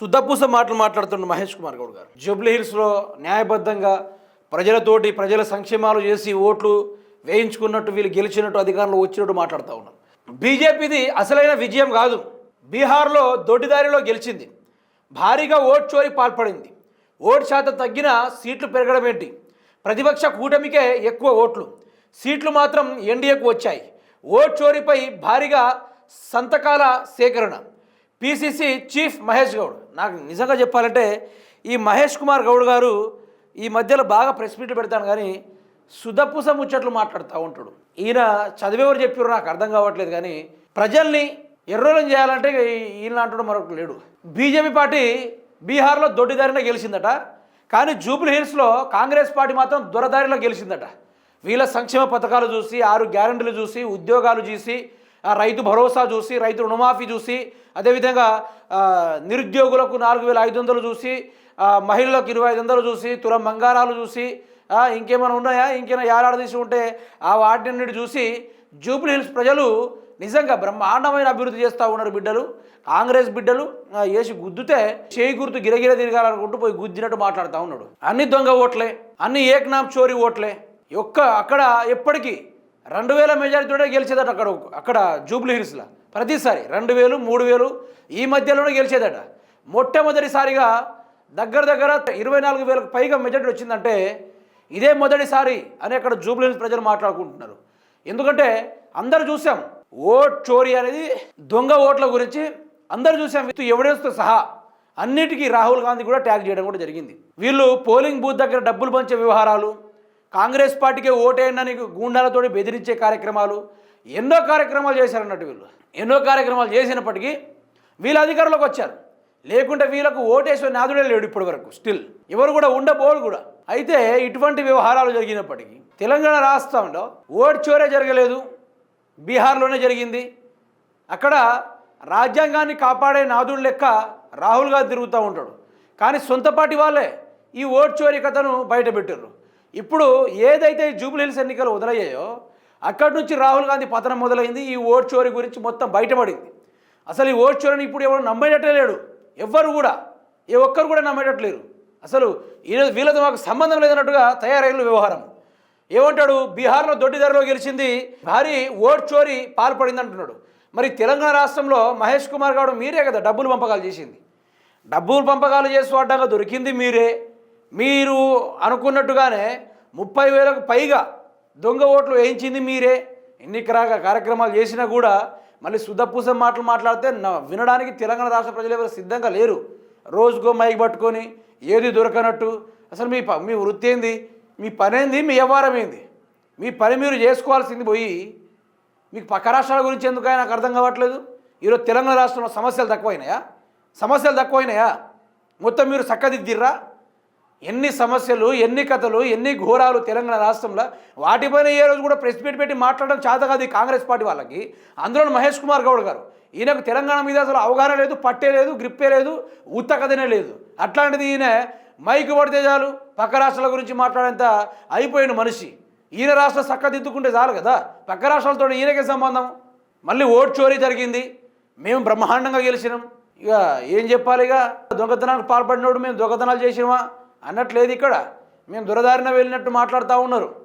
శుద్ధపూస మాటలు మాట్లాడుతున్న మహేష్ కుమార్ గౌడ్ గారు. జూబ్లీ హిల్స్లో న్యాయబద్ధంగా ప్రజలతోటి ప్రజల సంక్షేమాలు చేసి ఓట్లు వేయించుకున్నట్టు వీళ్ళు గెలిచినట్టు అధికారంలో వచ్చినట్టు మాట్లాడుతూ ఉన్నారు. బీజేపీది అసలైన విజయం కాదు. బీహార్లో దొడ్డిదారిలో గెలిచింది. భారీగా ఓట్ చోరీ పాల్పడింది. ఓటు శాతం తగ్గిన సీట్లు పెరగడం ఏంటి? ప్రతిపక్ష కూటమికే ఎక్కువ ఓట్లు. సీట్లు మాత్రం ఎన్డీఏకు వచ్చాయి. ఓట్ చోరీపై భారీగా సంతకాల సేకరణ. పిసిసి చీఫ్ మహేష్ గౌడ్ నాకు నిజంగా చెప్పాలంటే ఈ మహేష్ కుమార్ గౌడ్ గారు ఈ మధ్యలో బాగా ప్రెస్ మీట్లు పెడతాను కానీ సుధపుస ముచ్చట్లు మాట్లాడుతూ ఉంటాడు. ఈయన చదివేవారు చెప్పారు నాకు అర్థం కావట్లేదు కానీ ప్రజల్ని ఎర్రోలం చేయాలంటే ఈయన అంటాడు మరొకటి లేడు. బీజేపీ పార్టీ బీహార్లో దొడ్డిదారిన గెలిచిందట. కానీ జూబ్లీ హిల్స్లో కాంగ్రెస్ పార్టీ మాత్రం దొరదారిలో గెలిచిందట. వీళ్ళ సంక్షేమ పథకాలు చూసి ఆరు గ్యారంటీలు చూసి ఉద్యోగాలు చూసి రైతు భరోసా చూసి రైతు రుణమాఫీ చూసి అదేవిధంగా నిరుద్యోగులకు నాలుగు వేల ఐదు వందలు చూసి మహిళలకు ఇరవై ఐదు వందలు చూసి తులం బంగారాలు చూసి ఇంకేమైనా ఉన్నాయా? ఇంకేమైనా ఏలాడదీసి ఉంటే ఆ వాటిని చూసి జూబ్లీ హిల్స్ ప్రజలు నిజంగా బ్రహ్మాండమైన అభివృద్ధి చేస్తూ ఉన్నారు బిడ్డలు. కాంగ్రెస్ బిడ్డలు వేసి గుద్దుతే చేయి గుర్తు గిరగిర తిరగాలనుకుంటూ పోయి గుద్దినట్టు మాట్లాడుతూ ఉన్నాడు. అన్ని దొంగ ఓట్లే అన్ని ఏక్నామ్ చోరీ ఓట్లే. ఒక్క అక్కడ ఎప్పటికీ రెండు వేల మెజారిటీతోనే గెలిచేదట అక్కడ అక్కడ జూబ్లీ హిల్స్లో. ప్రతిసారి రెండు వేలు మూడు వేలు ఈ మధ్యలోనే గెలిచేదట. మొట్టమొదటిసారిగా దగ్గర దగ్గర ఇరవై నాలుగు వేలకు పైగా మెజారిటీ వచ్చిందంటే ఇదే మొదటిసారి అని అక్కడ జూబ్లీ హిల్స్ ప్రజలు మాట్లాడుకుంటున్నారు. ఎందుకంటే అందరు చూసాం ఓట్ చోరీ అనేది దొంగ ఓట్ల గురించి అందరు చూసాం. విత్ ఎవిడెన్స్తో సహా అన్నిటికీ రాహుల్ గాంధీ కూడా ట్యాగ్ చేయడం కూడా జరిగింది. వీళ్ళు పోలింగ్ బూత్ దగ్గర డబ్బులు పంచే వ్యవహారాలు కాంగ్రెస్ పార్టీకి ఓటేయండి గూండాలతోటి బెదిరించే కార్యక్రమాలు ఎన్నో కార్యక్రమాలు చేశారన్నట్టు వీళ్ళు. ఎన్నో కార్యక్రమాలు చేసినప్పటికీ వీళ్ళు అధికారంలోకి వచ్చారు. లేకుంటే వీళ్ళకు ఓటేసే నాదుడే లేడు ఇప్పటి వరకు స్టిల్ ఎవరు కూడా ఉండబోడు కూడా. అయితే ఇటువంటి వ్యవహారాలు జరిగినప్పటికీ తెలంగాణ రాష్ట్రంలో ఓటు చోరే జరగలేదు. బీహార్లోనే జరిగింది. అక్కడ రాజ్యాంగాన్ని కాపాడే నాదుడు లెక్క రాహుల్ గాంధీ తిరుగుతూ ఉంటాడు. కానీ సొంత పార్టీ వాళ్ళే ఈ ఓట్ చోరీ కథను బయటపెట్టారు ఇప్పుడు ఏదైతే జూబ్లీహిల్స్ ఎన్నికలు వదిలయ్యాయో అక్కడి నుంచి రాహుల్ గాంధీ పతనం మొదలైంది ఈ ఓట్ చోరీ గురించి మొత్తం బయటపడింది. అసలు ఈ ఓట్ చోరీని ఇప్పుడు ఎవరు నమ్మేటట్లే లేడు. ఎవ్వరు కూడా ఏ ఒక్కరు కూడా నమ్మేటట్లేరు అసలు ఈరోజు వీళ్ళతో మాకు సంబంధం లేదన్నట్టుగా తయారైన వ్యవహారం. ఏమంటాడు? బీహార్లో దొడ్డి ధరలో గెలిచింది భారీ ఓట్ చోరీ పాల్పడింది అంటున్నాడు మరి తెలంగాణ రాష్ట్రంలో మహేష్ కుమార్ గారు మీరే కదా డబ్బులు పంపకాలు చేసింది. డబ్బులు పంపకాలు చేసి అడ్డంగా దొరికింది మీరే. మీరు అనుకున్నట్టుగానే ముప్పై వేలకు పైగా దొంగ ఓట్లు వేయించింది మీరే. ఎన్నికరాగా కార్యక్రమాలు చేసినా కూడా మళ్ళీ సుధపూసం మాటలు మాట్లాడితే వినడానికి తెలంగాణ రాష్ట్ర ప్రజలు ఎవరు సిద్ధంగా లేరు. రోజుకో మైక్ పట్టుకొని ఏది దొరకనట్టు. అసలు మీ ప- మీ వృత్తి ఏంది? మీ పనేంది మీ వ్యవహారం ఏంది? మీ పని మీరు చేసుకోవాల్సింది పోయి మీకు పక్క రాష్ట్రాల గురించి ఎందుకు నాకు అర్థం కావట్లేదు? ఈరోజు తెలంగాణ రాష్ట్రంలో సమస్యలు తక్కువైనాయా? సమస్యలు తక్కువైనాయా? మొత్తం మీరు చక్కదిద్దిర్రా? ఎన్ని సమస్యలు ఎన్ని కథలు ఎన్ని ఘోరాలు తెలంగాణ రాష్ట్రంలో వాటిపైన ఏ రోజు కూడా ప్రెస్ మీట్ పెట్టి మాట్లాడడం చేత కాదు ఈ కాంగ్రెస్ పార్టీ వాళ్ళకి. అందులో మహేష్ కుమార్ గౌడ్ గారు ఈయనకు తెలంగాణ మీద అసలు అవగాహన లేదు పట్టే లేదు గ్రిప్పే లేదు ఉత్త కథనే లేదు. అట్లాంటిది ఈయన మైకు పడితే చాలు పక్క రాష్ట్రాల గురించి మాట్లాడేంత అయిపోయిన మనిషి. ఈయన రాష్ట్రం చక్కదిద్దుకుంటే చాలు కదా. పక్క రాష్ట్రాలతో ఈయనకే సంబంధం. మళ్ళీ ఓట్ చోరీ జరిగింది. మేము బ్రహ్మాండంగా గెలిచినాం. ఇక ఏం చెప్పాలి ఇక దొంగతనానికి పాల్పడినోడు మేము దొంగతనాలు చేసినామా? అన్నట్లేదు ఇక్కడ. మేము దురదారిన వెళ్ళినట్టు మాట్లాడుతూ ఉన్నారు.